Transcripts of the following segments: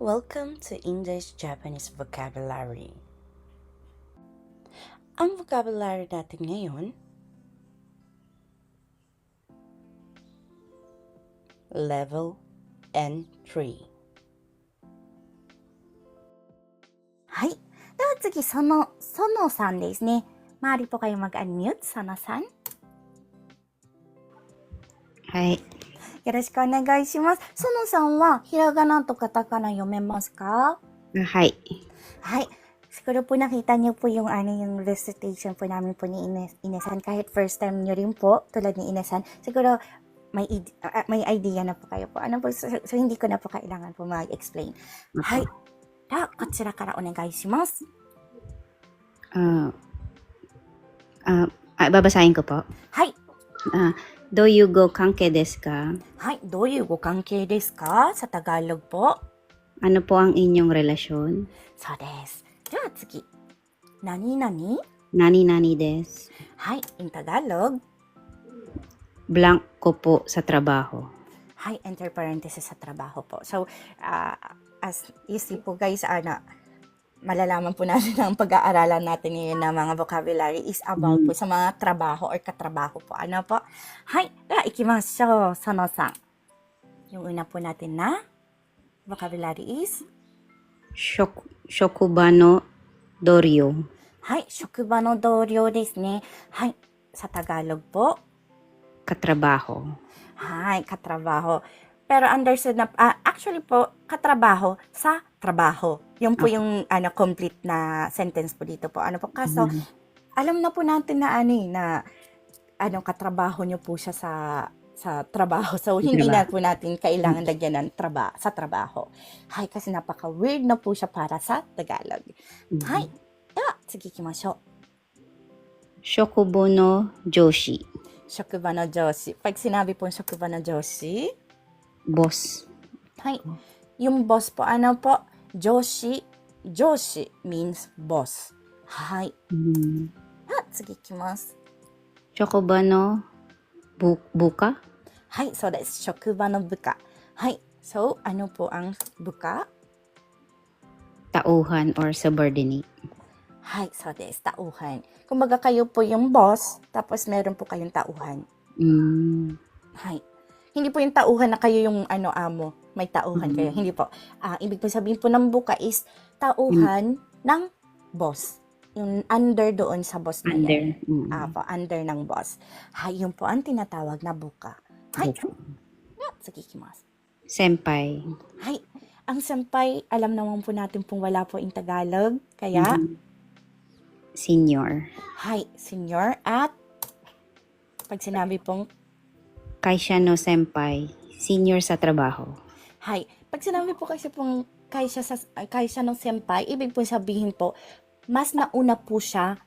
Welcome to English Japanese Vocabulary. Ang vocabulary natin ngayon, level N3. はい。では次、その、そのさんですね。周りpo kayo mag-unmute, そのさん。はい。 よろしくお願いします。そのさんは、ひらがなとカタカナ読めますか Ah, Hi. Hay. Siguro po nakita niyo po yung ano yung recitation po namin po ni Ines, Inesan. Kahit first time niyo rin po, tulad ni Inesan. Siguro may, id- ah, may idea na po kayo po. Ano po, so, so hindi ko na po kailangan po mag-explain. Hay. Da, こちらからお願いします。 Ah, ah, ah, babasahin ko po. はい。 Ah, do you go kanke desu ka? はい。どういうご関係ですかさ Tagalog po. Ano po ang inyong relasyon? そうです。では次。何々 Nani-nani desu. はい。in Tagalog. Blank ko po sa trabaho. Hi, enter parenthesis sa trabaho po. So, ah, as you see po guys, ano, malalaman po natin ang pag-aaralan natin ngayon na mga vocabulary is about mm. po sa mga trabaho or katrabaho po. Ano po? Hi, la ikimasho, sono-san. Yung una po natin na vocabulary is Shok shokuba doryo. Hi, shokuba no doryo desu ne. Hi, sa Tagalog po. Katrabaho. Hi, katrabaho pero understood na, uh, actually po, katrabaho sa trabaho. Yung po okay. yung ano, complete na sentence po dito po. Ano po, kaso, mm. alam na po natin na ano eh, na ano, katrabaho nyo po siya sa sa trabaho. So, hindi diba? na po natin kailangan lagyan ng traba sa trabaho. Hay, kasi napaka-weird na po siya para sa Tagalog. Mm-hmm. Hay, da, sige kimasyo. Shokubo no Joshi. Shokubo no Joshi. Pag sinabi po shokubo no Joshi, boss. Hi. Yung boss po, ano po? Joshi. Joshi means boss. Hi. Mm. Ah, sige, ikimasu. Chocoba no bu buka? Hi, so that's chokuba no buka. Hi. So, ano po ang buka? Tauhan or subordinate. Hi, so that's tauhan. Kumbaga kayo po yung boss, tapos meron po kayong tauhan. Mm. Hi. Hindi po yung tauhan na kayo yung ano amo, may tauhan Mhm. kayo. Hindi po. Ah, ibig po sabihin po ng buka is tauhan ng boss. Yung under doon sa boss na yan. Under. Mm. Ah, po, under ng boss. Hay, yun po ang tinatawag na buka. Hay, Buka. ah, sige, ikimasu. Senpai. Hay, ang senpai, alam naman po natin pong wala po in Tagalog. Kaya, Mhm. Senior. hay, senior at pag sinabi pong Kaisha no senpai. Senior sa trabaho. hay, pag sinabi po kasi pong kaisa, sa, kaisa ng senpai, ibig po sabihin po, mas nauna po siya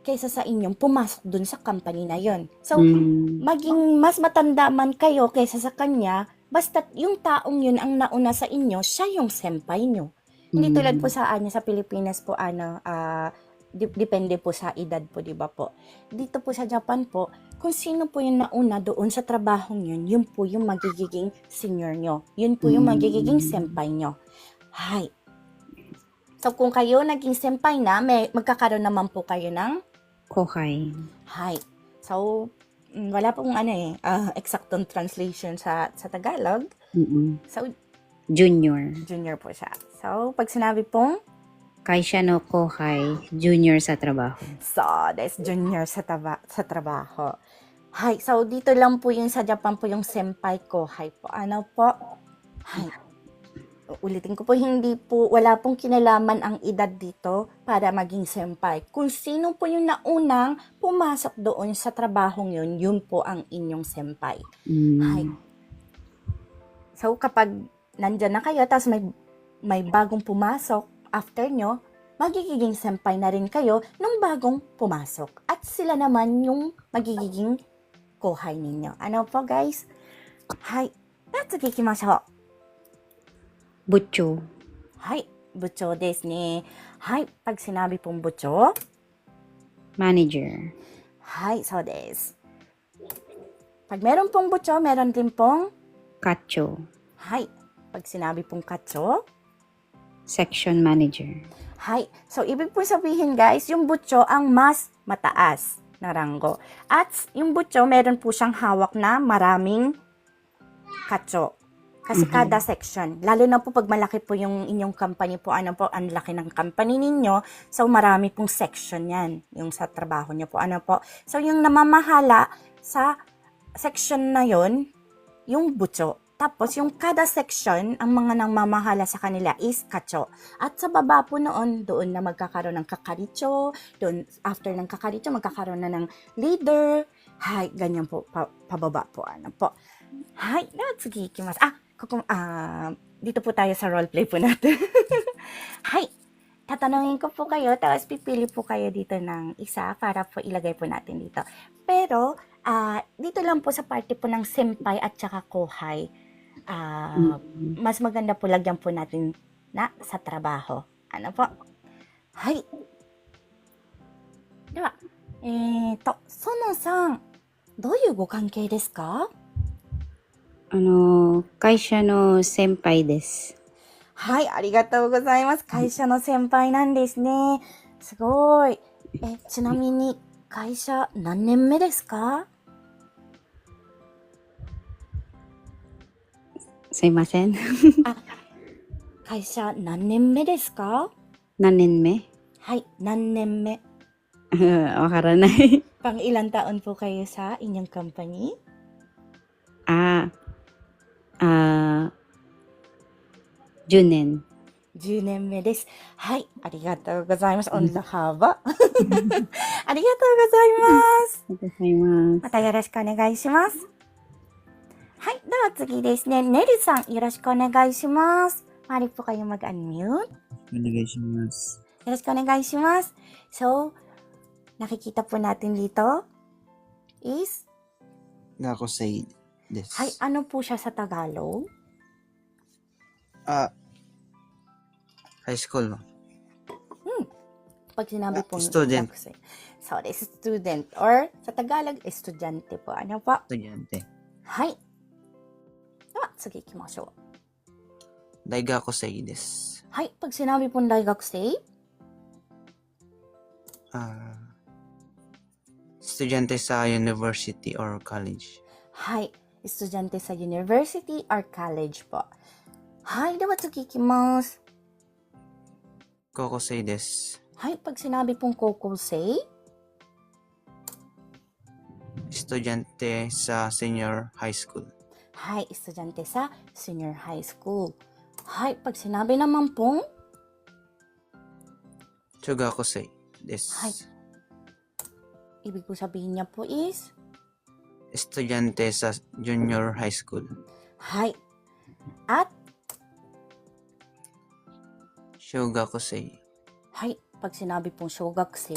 kaysa sa inyong pumasok dun sa company na yon. So, Mm. maging mas matanda man kayo kaysa sa kanya, basta yung taong yun ang nauna sa inyo, siya yung senpai nyo. Hindi Mm. tulad po sa ano, sa Pilipinas po, ano, ah, dip- depende po sa edad po, di ba po? Dito po sa Japan po, kung sino po yung nauna doon sa trabahong yun, yun po yung magiging senior nyo. Yun po yung Mm. magiging senpai nyo. Hay. So, kung kayo naging senpai na, may, magkakaroon naman po kayo ng Kohai. Hi. So, mm, wala pong ano eh, ah, eksaktong translation sa sa Tagalog. Mm-mm. So, Junior. junior po siya. So, pag sinabi pong, Kaisha no kohai. Junior sa trabaho. so, that's junior sa, taba, sa trabaho. Hi. So, dito lang po yung sa Japan po yung senpai ko. Hi po. Ano po? Hi. Ulitin ko po, hindi po, wala pong kinalaman ang edad dito para maging senpai. Kung sino po yung naunang pumasok doon sa trabahong yun, yun po ang inyong senpai. Mm. Hi. So, kapag nandyan na kayo, tapos may, may bagong pumasok after nyo, magiging senpai na rin kayo nung bagong pumasok. At sila naman yung magiging kohai ninyo. Ano po, guys? Hi. Let's ikimashou. Butcho. Hi. Bucho desu ne. Hi. Pag sinabi pong bucho, Manager. hi, so desu. Pag meron pong bucho, meron din pong Kacho. hi. Pag sinabi pong katso, section manager. Hay. So, ibig po sabihin guys, yung butso ang mas mataas na ranggo. At yung butso, meron po siyang hawak na maraming katso. Kasi Mhm. kada section, lalo na po pag malaki po yung inyong company po, ano po, ang laki ng company ninyo, so marami pong section yan, yung sa trabaho nyo po, ano po. So, yung namamahala sa section na yon yung butso. Tapos, yung kada section, ang mga namamahala sa kanila is katso. At sa baba po noon, doon na magkakaroon ng kakaricho. Doon, after ng kakaricho, magkakaroon na ng leader. Hay, ganyan po, pa, pababa po. Ano po. Hay, natsugi ikimasu. Ah, kukum, ah, dito po tayo sa roleplay po natin. Hay, tatanungin ko po kayo, tapos pipili po kayo dito ng isa para po ilagay po natin dito. Pero, ah, dito lang po sa party po ng senpai at saka kohai. Ah, Mm. mas maganda po lagyan po natin na sa trabaho. Ano po? Hay. では、えーと、ソノさん、どういうご関係ですかあの、会社の先輩です。はい、ありがとうございます。会社の先輩なんですね。すごい。え、ちなみに、会社何年目ですか すいません。会社何年目ですか？何年目？はい、何年目？わからない。Pang ilang taon po kayo sa inyong company? ああ、あ10年。10年目です。はい、ありがとうございます。おんなはば。ありがとうございます。ありがとうございます。またよろしくお願いします。はい、では次ですね。ねるさん、よろしくお願いします。Mari po kayo mag-unmute. お願いします。よろしくお願いします。So, nakikita po natin dito is, がこせいです。はい、ano po siya sa Tagalog? あ、ハイスクールの。 Pag sinabi Ah, po student. So, this student or sa Tagalog, estudyante po. Ano po? ストリアンテ。はい。では、 次行きましょう。大学生です。はい。Pag sinabi pong 大学生、あストリアンテさ university or college。はい。estudyante sa university or college po. はい。では次行きます。高校生です。はい。Pag sinabi pong 高校生、ストリアンテさ senior high school。はい。estudyante sa senior high school. はい。Pag sinabi naman pong 中学生です。はいibig po sabihin niya po is, ストリアンテさ junior high school。はい。At, 小学生。はい。Pag sinabi pong 小学生、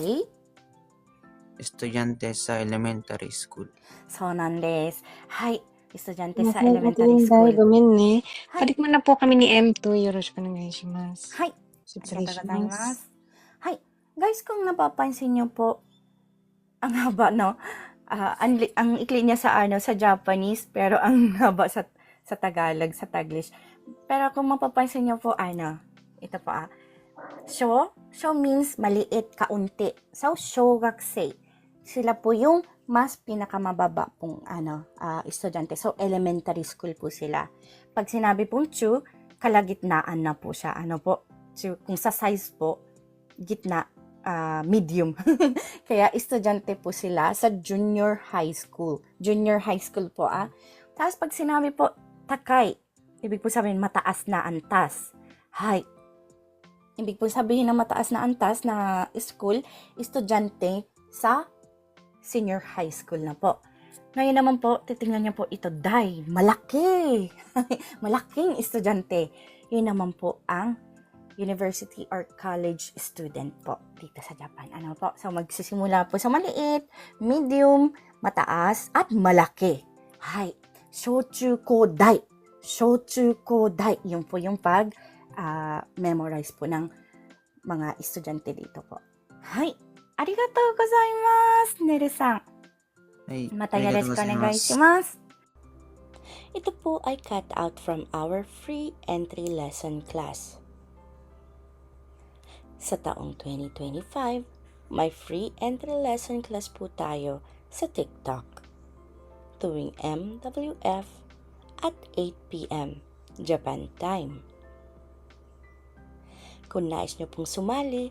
ストリアンテさ elementary school。そうなんです。はい。 estudyante sa Mahal elementary natin, Day. school. ごめんね。はい。Balik mo na po kami ni M2. よろしくお願いします。はい。失ありがとうございま。礼しますす。はい。Guys, kung napapansin niyo po, ang haba, no? Ah, ang, li- ang ikli niya sa ano sa Japanese, pero ang haba sa sa Tagalog, sa Taglish. Pero kung mapapansin niyo po, ano, ito po ah. Sho, sho means maliit, kaunti. So, shogakusei. Sila po yung mas pinakamababa pong ano, ah, estudyante. So, elementary school po sila. Pag sinabi pong chu, kalagitnaan na po siya. Ano po? Chu, kung sa size po, gitna, ah, medium. Kaya estudyante po sila sa junior high school. Junior high school po ah. Tapos pag sinabi po takay, ibig po sabihin mataas na antas. Hay. Ibig po sabihin na mataas na antas na school, estudyante sa senior high school na po. Ngayon naman po, titingnan niyo po ito, dai, malaki. Malaking estudyante. Yun naman po ang university or college student po dito sa Japan. Ano po? So, magsisimula po sa maliit, medium, mataas, at malaki. Hay. Shochu dai. Shochu dai. Yun po yung pag ah, memorize po ng mga estudyante dito po. Hay. Arigatou gozaimasu, Neru-san. はい。またよろしくお願いします。Ito po ay cut out from our free entry lesson class. Sa taong 2025, may free entry lesson class po tayo sa TikTok. Tuwing MWF at 8pm Japan time. Kung nais nyo pong sumali,